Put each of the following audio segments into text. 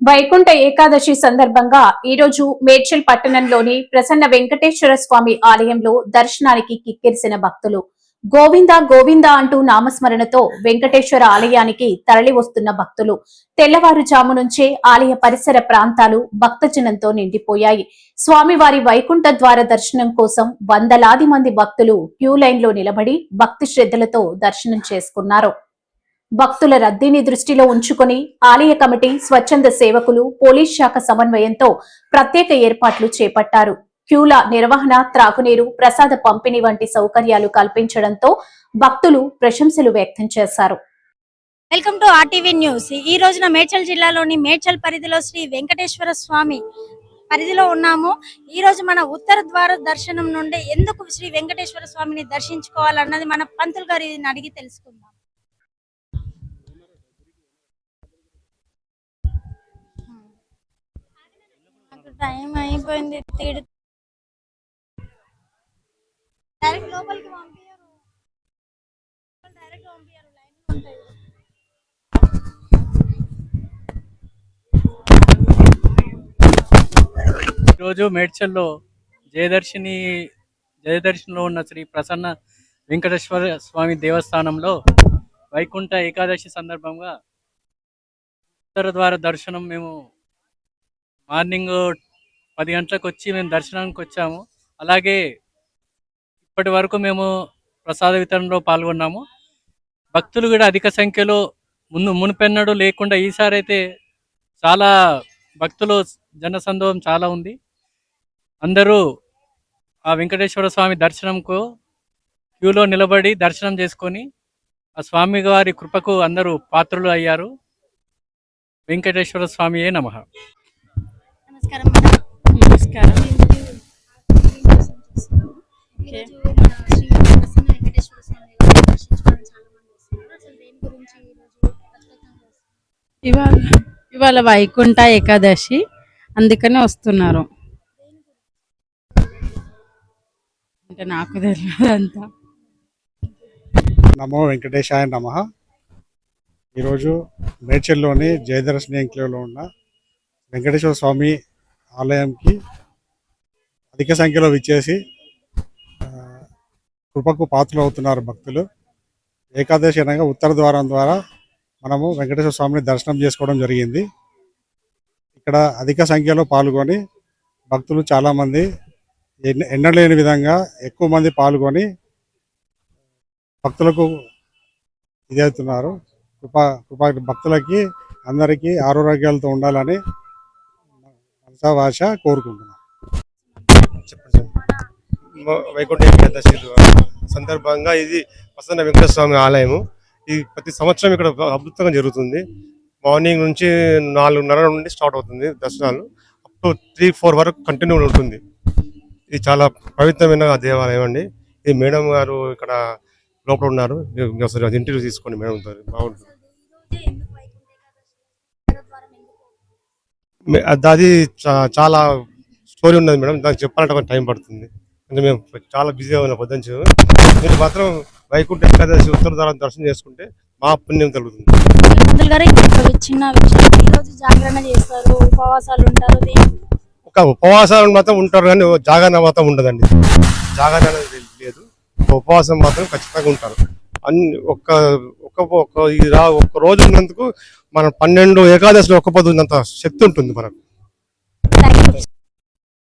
వైకుంఠ ఏకాదశి సందర్భంగా ఈ రోజు మేడ్చల్ పట్టణంలోని ప్రసన్న వెంకటేశ్వర స్వామి ఆలయంలో దర్శనానికి కిక్కిరిసిన భక్తులు. గోవింద గోవింద అంటూ నామస్మరణతో వెంకటేశ్వర ఆలయానికి తరలి వస్తున్న భక్తులు. తెల్లవారుజాము నుంచే ఆలయ పరిసర ప్రాంతాలు భక్తజనంతో నిండిపోయాయి. స్వామివారి వైకుంఠ ద్వార దర్శనం కోసం వందలాది మంది భక్తులు క్యూ లైన్లో నిలబడి భక్తి శ్రద్ధలతో దర్శనం చేసుకున్నారు. భక్తుల రద్దీని దృష్టిలో ఉంచుకొని ఆలయ కమిటీ స్వచ్ఛంద సేవకులు పోలీస్ శాఖ సమన్వయంతో ప్రత్యేక ఏర్పాట్లు చేపట్టారు. క్యూల నిర్వహణ త్రాగునీరు ప్రసాద పంపిణీ వంటి సౌకర్యాలు కల్పించడంతో భక్తులు ప్రశంసలు వ్యక్తం చేశారు. Welcome to RTV news. ఈ రోజున మేడ్చల్ జిల్లాలోని మేడ్చల్ పరిధిలో శ్రీ వెంకటేశ్వర స్వామి పరిధిలో ఉన్నాము. ఈ రోజు మన ఉత్తర ద్వార దర్శనం నుండి ఎందుకు శ్రీ వెంకటేశ్వర స్వామిని దర్శించుకోవాలన్నది మన పంతులు గారిని అడిగి తెలుసుకుందాం. టైం అయిపోయింది తిడు. డైరెక్ట్ లోపలికి పంపించారు డైరెక్ట్ పంపించారు లైన్ ఉంటాయి. ఈరోజు మేడ్చల్లో జయదర్శిని జయదర్శినిలో ఉన్న శ్రీ ప్రసన్న వెంకటేశ్వర స్వామి దేవస్థానంలో వైకుంఠ ఏకాదశి సందర్భంగా ఉత్తర ద్వార దర్శనం మేము మార్నింగ్ పది గంటలకు వచ్చి మేము దర్శనానికి వచ్చాము అలాగే ఇప్పటి వరకు మేము ప్రసాద వితరణలో పాల్గొన్నాము. భక్తులు కూడా అధిక సంఖ్యలో ముందు మునుపెన్నడూ లేకుండా ఈసారి అయితే చాలా భక్తులు జనసందోహం చాలా ఉంది. అందరూ ఆ వెంకటేశ్వర స్వామి దర్శనంకు క్యూలో నిలబడి దర్శనం చేసుకొని ఆ స్వామి వారి కృపకు అందరూ పాత్రులు అయ్యారు. వెంకటేశ్వర స్వామియే నమ. నమస్కారం నమస్కారం వస్తున్నారు? ఇవాళ ఇవాళ వైకుంఠ ఏకాదశి అందుకనే వస్తున్నారు. అంటే నాకు తెలియదు అంతా నమో వెంకటేశాయ నమ. ఈరోజు మేడ్చల్లోని జయదర్శిని ఎంక్లేవ్లో ఉన్న వెంకటేశ్వర స్వామి ఆలయంకి అధిక సంఖ్యలో విచ్చేసి కృపకు పాత్రలు అవుతున్నారు భక్తులు. ఏకాదశి అనగా ఉత్తర ద్వారం ద్వారా మనము వెంకటేశ్వర స్వామిని దర్శనం చేసుకోవడం జరిగింది. ఇక్కడ అధిక సంఖ్యలో పాల్గొని భక్తులు చాలామంది ఎన్న- ఎన్నలేని విధంగా ఎక్కువ మంది పాల్గొని భక్తులకు ఇది అవుతున్నారు. కృపా కృపా భక్తులకి అందరికీ ఆరోగ్యాలతో ఉండాలని మనసా భాష కోరుకుంటున్నాను వైకుంఠ ఏకాదశి సందర్భంగా ఇది ప్రసన్న వెంకటస్వామి ఆలయము. ఇది ప్రతి సంవత్సరం ఇక్కడ అద్భుతంగా జరుగుతుంది. మార్నింగ్ నుంచి నాలుగున్నర నుండి స్టార్ట్ అవుతుంది దర్శనాలు. అప్ టు త్రీ ఫోర్ వరకు కంటిన్యూ ఉంటుంది. ఇది చాలా పవిత్రమైన దేవాలయం అండి. ఇది మేడం గారు ఇక్కడ లోపల ఉన్నారు. మీరు ఒకసారి ఇంటర్వ్యూ తీసుకోండి మేడం గారు. బాగుంటుంది. అది చాలా స్టోరీ ఉన్నది మేడం. దానికి చెప్పాలంటే కొంచెం టైం పడుతుంది. అంటే మేము చాలా బిజీగా ఉన్న పొద్దుంచు మీరు మాత్రం వైకుంఠ ఏకాదశి ఉత్తర ద్వారం దర్శనం చేసుకుంటే మా పుణ్యం కలుగుతుంది. పంతులు గారు ఇంకొక చిన్న విషయం. ఈ రోజు జాగరణ చేస్తారు ఉపవాసాలు ఉంటారు దేని ఒక ఉపవాసాలు మాత్రం ఉంటారు కానీ జాగరణ మాత్రం ఉండదండి. జాగరణ అనేది లేదు. ఉపవాసం మాత్రం ఖచ్చితంగా ఉంటారు. అన్ని ఒక్క ఒక్క ఒక్క ఈ రా ఒక్క రోజు ఉన్నందుకు మన పన్నెండు ఏకాదశిలో ఒక్క పొద్దు ఉన్నంత శక్తి ఉంటుంది మనకు.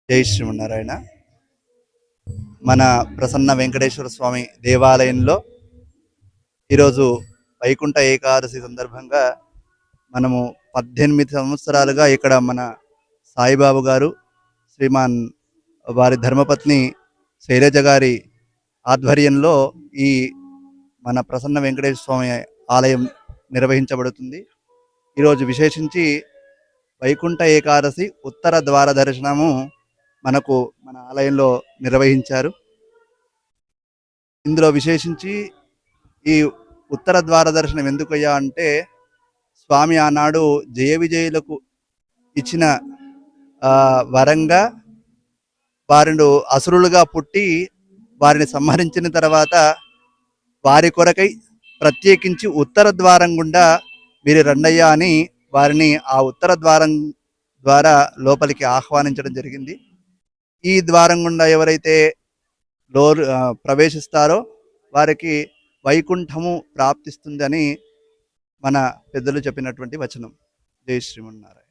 జై శ్రీమన్నారాయణ. మన ప్రసన్న వెంకటేశ్వర స్వామి దేవాలయంలో ఈరోజు వైకుంఠ ఏకాదశి సందర్భంగా మనము పద్దెనిమిది సంవత్సరాలుగా ఇక్కడ మన సాయిబాబు గారు శ్రీమాన్ వారి ధర్మపత్ని శైలజ గారి ఆధ్వర్యంలో ఈ మన ప్రసన్న వెంకటేశ్వర స్వామి ఆలయం నిర్వహించబడుతుంది. ఈరోజు విశేషించి వైకుంఠ ఏకాదశి ఉత్తర ద్వార దర్శనము మనకు మన ఆలయంలో నిర్వహించారు. ఇందులో విశేషించి ఈ ఉత్తర ద్వార దర్శనం ఎందుకయ్యా అంటే స్వామి ఆనాడు జయ విజయులకు ఇచ్చిన వరంగా వారిని అసురులుగా పుట్టి వారిని సంహరించిన తర్వాత వారి కొరకై ప్రత్యేకించి ఉత్తర ద్వారం గుండా వీరి రండయ్యా అని వారిని ఆ ఉత్తర ద్వారం ద్వారా లోపలికి ఆహ్వానించడం జరిగింది. ఈ ద్వారం గుండా ఎవరైతే లో ప్రవేశిస్తారో వారికి వైకుంఠము ప్రాప్తిస్తుందని మన పెద్దలు చెప్పినటువంటి వచనం. జై శ్రీమన్నారాయణ.